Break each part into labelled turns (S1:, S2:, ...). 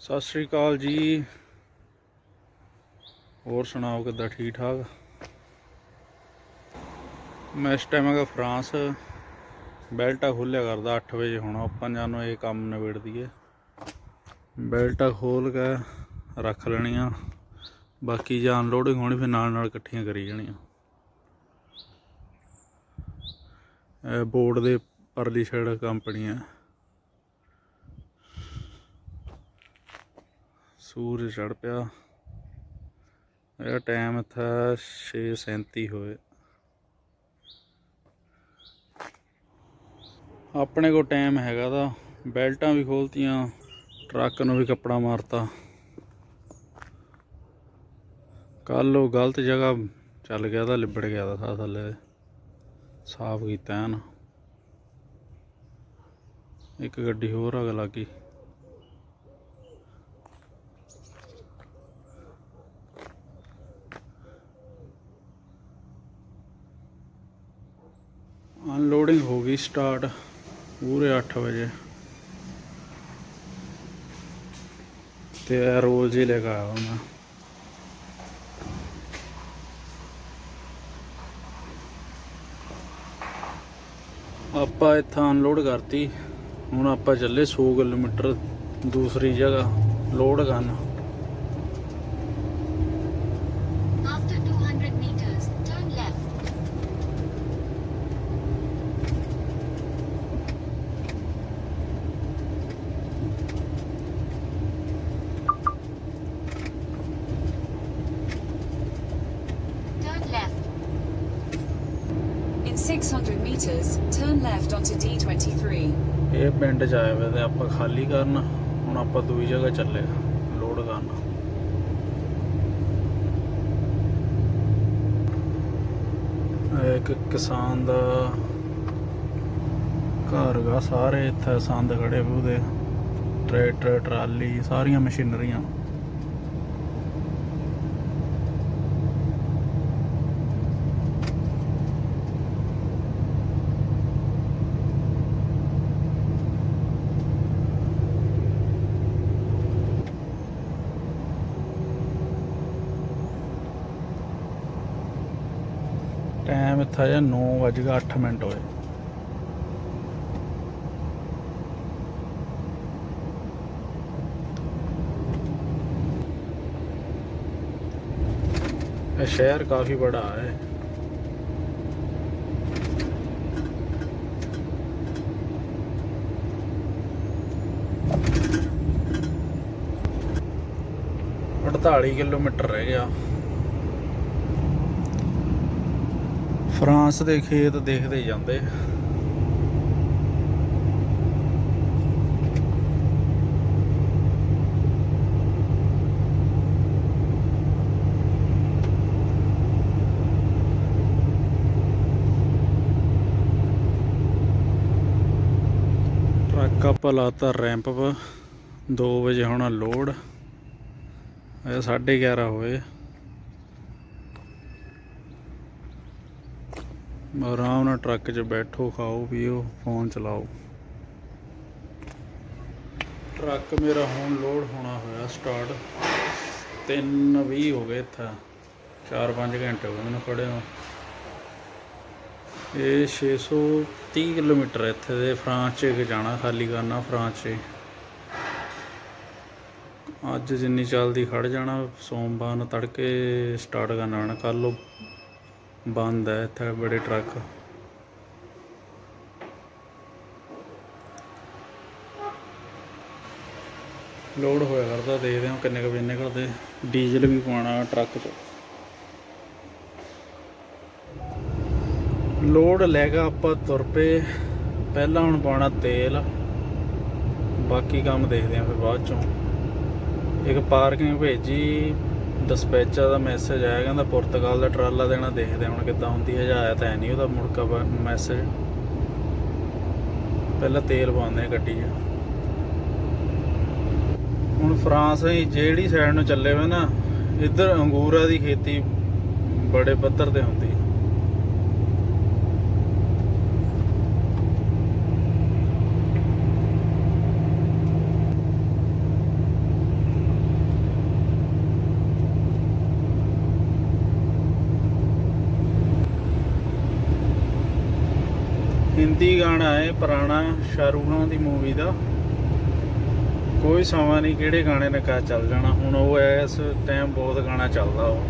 S1: ਸਤਿ ਸ੍ਰੀ ਅਕਾਲ ਜੀ। ਹੋਰ ਸੁਣਾਓ ਕਿੱਦਾਂ ਠੀਕ ਠਾਕ? ਮੈਂ ਇਸ ਟਾਈਮ ਹੈਗਾ ਫਰਾਂਸ। ਬੈਲਟਾ ਖੋਲਿਆ ਕਰਦਾ 8 ਵਜੇ ਹੁਣ, ਆਪਾਂ ਜਾਨੋ ਇਹ ਕੰਮ ਨਿਬੇੜ ਦਈਏ। ਬੈਲਟਾ ਖੋਲ ਕੇ ਰੱਖ ਲੈਣੀਆਂ। ਬਾਕੀ ਜਾਂ ਅਨਲੋਡਿੰਗ ਹੋਣੀ, ਫਿਰ ਨਾਲ ਨਾਲ ਇਕੱਠੀਆਂ ਕਰੀ ਜਾਣੀਆਂ। ਬੋਰਡ ਦੇ ਪਰਲੀ ਸਾਈਡ ਕੰਪਨੀ ਸੂਰਜ ਚੜ ਪਿਆ। ਇਹ ਟਾਈਮ ਇੱਥੇ 6:37 ਹੋਏ। ਆਪਣੇ ਕੋਲ ਟਾਈਮ ਹੈਗਾ ਦਾ ਬੈਲਟਾਂ ਵੀ ਖੋਲਤੀਆਂ, ਟਰੱਕ ਨੂੰ ਵੀ ਕੱਪੜਾ ਮਾਰਤਾ। ਕੱਲ ਉਹ ਗਲਤ ਜਗ੍ਹਾ ਚੱਲ ਗਿਆ ਤਾਂ ਲਿਬੜ ਗਿਆ ਦਾ ਸਾਹ ਥੱਲੇ। ਸਾਫ਼ ਕੀਤਾ ਐਨ ਇੱਕ ਗੱਡੀ ਹੋਰ ਅਗ ਲੱਗੀ ਅਨਲੋਡਿੰਗ ਹੋ ਗਈ ਸਟਾਰਟ, ਪੂਰੇ 8 ਵਜੇ। ਤੇ ਇਹ ਰੋਜ਼ ਹੀ ਲੈ ਕੇ ਆਇਆ ਮੈਂ ਆਪਾਂ ਇੱਥਾਂ ਅਨਲੋਡ ਕਰਤੀ। ਹੁਣ ਆਪਾਂ ਚੱਲੇ 100 ਕਿਲੋਮੀਟਰ ਦੂਸਰੀ ਜਗ੍ਹਾ, ਲੋਡ ਕਰਨ
S2: After 200 meters, turn left. Turn left.
S3: In 600 meters, turn left onto D23.
S1: ਇਹ ਪਿੰਡ ਚ ਆਏ ਵੇ ਤੇ ਆਪਾਂ ਖਾਲੀ ਕਰਨ ਹੁਣ ਆਪਾਂ ਦੂਜੀ ਜਗ੍ਹਾ ਚੱਲੇ ਲੋਡ ਕਰਨ ਇੱਕ ਕਿਸਾਨ ਦਾ ਘਰ ਗਾ ਸਾਰੇ ਇੱਥੇ ਸੰਦ ਖੜੇ ਉਹਦੇ ਟਰੈਕਟਰ ਟਰਾਲੀ ਸਾਰੀਆਂ ਮਸ਼ੀਨਰੀਆਂ ਟਾਈਮ ਇੱਥੇ ਜਾਂ 9:08 ਮਿੰਟ ਹੋਏ ਇਹ ਸ਼ਹਿਰ ਕਾਫੀ ਬੜਾ ਹੈ ਅੜਤਾਲੀ ਕਿਲੋਮੀਟਰ ਰਹਿ ਗਿਆ ਫਰਾਂਸ ਦੇ ਖੇਤ ਦੇਖਦੇ ਜਾਂਦੇ। ਟਰੱਕ ਆਪਾਂ ਲਾਤਾ ਰੈਂਪ 'ਪ 2 ਵਜੇ ਹੋਣਾ ਲੋਡ, ਇਹ 11:30 ਹੋਏ। ਆਰਾਮ ਨਾਲ ਟਰੱਕ 'ਚ ਬੈਠੋ, ਖਾਓ, ਪੀਓ, ਫੋਨ ਚਲਾਓ। ਟਰੱਕ ਮੇਰਾ ਹੁਣ ਲੋਡ ਹੋਣਾ ਹੋਇਆ ਸਟਾਰਟ। 3:20 ਹੋ ਗਏ ਇੱਥੇ। 4-5 ਘੰਟੇ ਹੋ ਗਏ ਮੈਨੂੰ ਖੜੇ ਨੂੰ। ਇਹ 630 ਕਿਲੋਮੀਟਰ ਇੱਥੇ ਦੇ, ਫਰਾਂਸ 'ਚ ਜਾਣਾ, ਖਾਲੀ ਕਰਨਾ ਫਰਾਂਸ 'ਚ। ਅੱਜ ਜਿੰਨੀ ਚੱਲਦੀ ਖੜ ਜਾਣਾ, ਸੋਮਵਾਰ ਨੂੰ ਤੜਕੇ ਸਟਾਰਟ ਕਰਨਾ ਪੈਣਾ। ਕੱਲ ਬੰਦ ਹੈ, ਇੱਥੇ ਬੜੇ ਟਰੱਕ। ਲੋਡ ਹੋਇਆ ਕਰਦਾ, ਦੇਖਦੇ ਹਾਂ ਕਿੰਨੇ ਕੁ ਵਜੇ ਨਿਕਲਦੇ। ਡੀਜ਼ਲ ਵੀ ਪਾਉਣਾ ਟਰੱਕ 'ਚ। ਲੋਡ ਲੈ ਕੇ ਆਪਾਂ ਤੁਰ ਪਏ। ਪਹਿਲਾਂ ਹੁਣ ਪਾਉਣਾ ਤੇਲ। ਬਾਕੀ ਕੰਮ ਦੇਖਦੇ ਹਾਂ ਫਿਰ ਬਾਅਦ ਚੋਂ। ਇੱਕ ਪਾਰਕਿੰਗ ਭੇਜੀ। ਡਿਸਪੈਚਰ ਦਾ ਮੈਸੇਜ ਆਇਆ, ਕਹਿੰਦਾ ਪੁਰਤਗਾਲ ਦਾ ਟਰਾਲਾ ਦੇਣਾ ਦੇਖਦੇ ਹੁਣ ਕਿੱਦਾਂ ਹੁੰਦੀ ਹੈ, ਜਾਂ ਆਇਆ ਤਾਂ ਹੈ ਨਹੀਂ ਉਹਦਾ ਮੁੜਕਾ ਮੈਸੇਜ ਪਹਿਲਾਂ ਤੇਲ ਪਾਉਂਦੇ ਆ ਗੱਡੀ 'ਚ। ਹੁਣ ਫਰਾਂਸ ਹੀ ਜਿਹੜੀ ਸਾਈਡ ਨੂੰ ਚੱਲੇ ਵੇ ਨਾ, ਇੱਧਰ ਅੰਗੂਰਾਂ ਦੀ ਖੇਤੀ ਬੜੇ ਪੱਧਰ ਤੇ ਹੁੰਦੀ। ਹਿੰਦੀ ਗਾਣਾ ਹੈ, ਪੁਰਾਣਾ ਸ਼ਾਹਰੁਖ ਦੀ ਮੂਵੀ ਦਾ। ਕੋਈ ਸਮਾਂ ਨਹੀਂ ਕਿਹੜੇ ਗਾਣੇ ਨੇ ਕਾ ਚੱਲ ਜਾਣਾ। ਹੁਣ ਉਹ ਇਸ ਟਾਈਮ ਬਹੁਤ ਗਾਣਾ ਚੱਲਦਾ ਉਹ।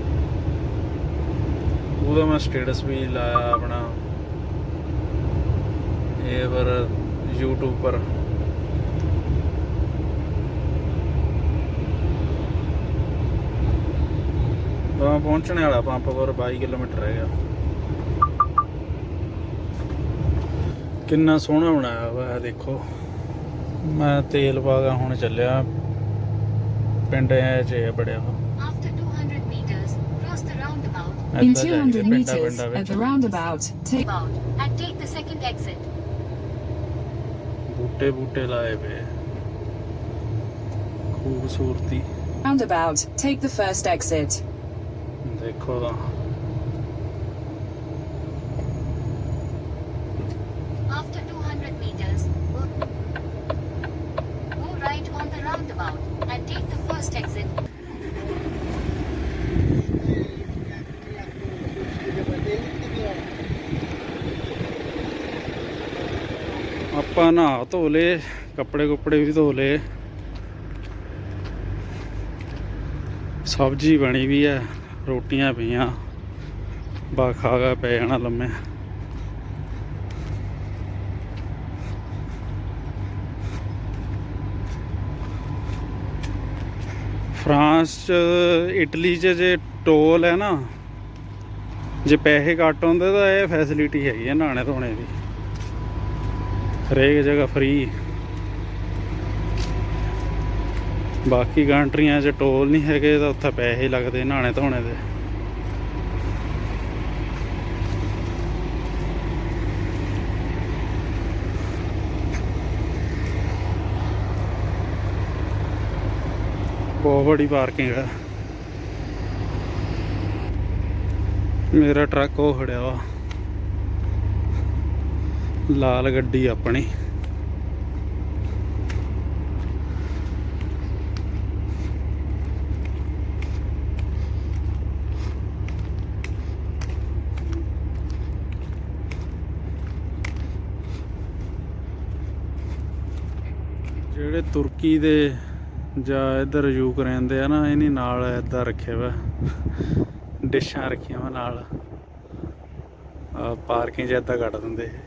S1: ਉਹਦਾ ਮੈਂ ਸਟੇਟਸ ਵੀ ਲਾਇਆ ਆਪਣਾ। ਇਹ ਪਰ YouTube ਪਰ। ਤਾਂ ਪਹੁੰਚਣੇ ਵਾਲਾ ਪੰਪ ਪਰ 22 ਕਿਲੋਮੀਟਰ ਰਹਿ ਗਿਆ। ਕਿੰਨਾ ਸੋਹਣਾ ਬਣਾਇਆ ਵਾ ਇਹ ਦੇਖੋ ਮੈਂ ਤੇਲ ਪਾਗਾ ਹੁਣ ਚੱਲਿਆ ਪਿੰਡ ਐ ਚ ਇਹ ਬੜਿਆ ਵਾ
S2: After 200 meters, cross the roundabout.
S3: In
S1: ਏਦਾਂ ਜਾਈਦੇ
S3: 200
S1: ਪਿੰਡਾਂ
S3: meters,
S1: ਪਿੰਡਾਂ
S3: at
S1: ਵਿੱਚ
S3: the roundabout, take
S2: About and take the second exit.
S1: ਬੂਟੇ ਬੂਟੇ ਲਾਏ ਪਏ ਖੂਬਸੂਰਤੀ
S3: roundabout, take the first exit.
S1: ਦੇਖੋ ਤਾਂ
S2: After 200 meters, go go right on the roundabout and take the first exit.
S1: ਆਪਾਂ ਨਹਾ ਧੋ ਲਏ, ਕੱਪੜੇ ਕੁੱਪੜੇ ਵੀ ਧੋ ਲਏ ਸਬਜ਼ੀ ਬਣੀ ਵੀ ਹੈ, ਰੋਟੀਆਂ ਪਈਆਂ, ਬਾ ਖਾ ਗਾ ਪੈ ਜਾਣਾ ਲੰਮੇ ਫਰਾਂਸ ਚ, ਇਟਲੀ ਚ ਜੇ ਟੋਲ ਹੈ ਨਾ, ਜੇ ਪੈਸੇ ਘੱਟ ਹੁੰਦੇ ਤਾਂ ਇਹ ਫੈਸਿਲਿਟੀ ਹੈਗੀ ਹੈ ਨਹਾਣੇ ਧੋਣੇ ਦੀ। ਹਰੇਕ ਜਗ੍ਹਾ ਫ੍ਰੀ ਬਾਕੀ ਕੰਟਰੀਆਂ 'ਚ ਟੋਲ ਨਹੀਂ ਹੈਗੇ ਤਾਂ ਉੱਥੇ ਪੈਸੇ ਲੱਗਦੇ ਨਹਾਣੇ ਧੋਣੇ ਦੇ। ਬਹੁਤ ਬੜੀ ਪਾਰਕਿੰਗ ਹੈ ਮੇਰਾ ਟਰੱਕ ਉਹ ਖੜਿਆ ਵਾ। ਲਾਲ ਗੱਡੀ ਆਪਣੀ। ਜਿਹੜੇ ਤੁਰਕੀ ਦੇ ਜਾਂ ਇਧਰ ਯੂਕਰੇਨ ਦੇ ਆ ਨਾ ਇਹਨੀ ਨਾਲ ਇਦਾਂ ਰੱਖਿਆ ਵਾ। ਡਿਸ਼ਾਂ ਰੱਖੀਆਂ ਵਾ ਨਾਲ। ਆ ਪਾਰਕਿੰਗ 'ਚ ਇਦਾਂ ਕੱਢ ਦਿੰਦੇ ਇਹ।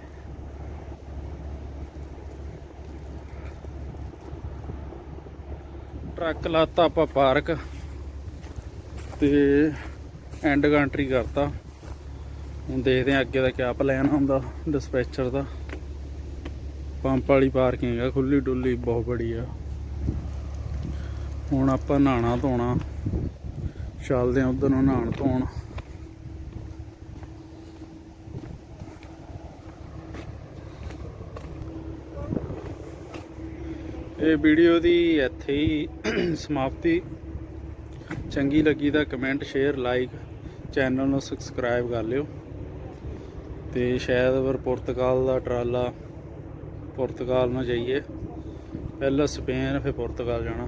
S1: ਟਰੱਕ ਲਾਤਾ ਆਪਾਂ ਪਾਰਕ ਤੇ ਐਂਡ ਕੰਟਰੀ ਕਰਤਾ। ਹੁਣ ਦੇਖਦੇ ਆ ਅੱਗੇ ਦਾ ਕਿਆ ਪਲਾਨ ਹੁੰਦਾ ਡਿਸਪੈਚਰ ਦਾ। ਪੰਪ ਵਾਲੀ ਪਾਰਕਿੰਗ ਆ ਖੁੱਲੀ ਡੁੱਲੀ ਬਹੁਤ ਬੜੀ ਆ। ਹੁਣ ਆਪਾਂ ਨਹਾਣਾ ਧੋਣਾ। ਚੱਲਦੇ ਆ ਉਧਰ ਨੂੰ ਨਹਾਣ ਧੋਣ। ਇਹ ਵੀਡੀਓ ਦੀ ਇੱਥੇ ਹੀ ਸਮਾਪਤੀ। ਚੰਗੀ ਲੱਗੀ ਤਾਂ ਕਮੈਂਟ, ਸ਼ੇਅਰ, ਲਾਈਕ ਚੈਨਲ ਨੂੰ ਸਬਸਕ੍ਰਾਈਬ ਕਰ ਲਿਓ। ਤੇ ਸ਼ਾਇਦ ਫਿਰ ਪੁਰਤਗਾਲ ਦਾ ਟਰਾਲਾ ਪੁਰਤਗਾਲ ਨੂੰ ਜਾਈਏ। ਪਹਿਲਾਂ ਸਪੇਨ, ਫਿਰ ਪੁਰਤਗਾਲ ਜਾਣਾ।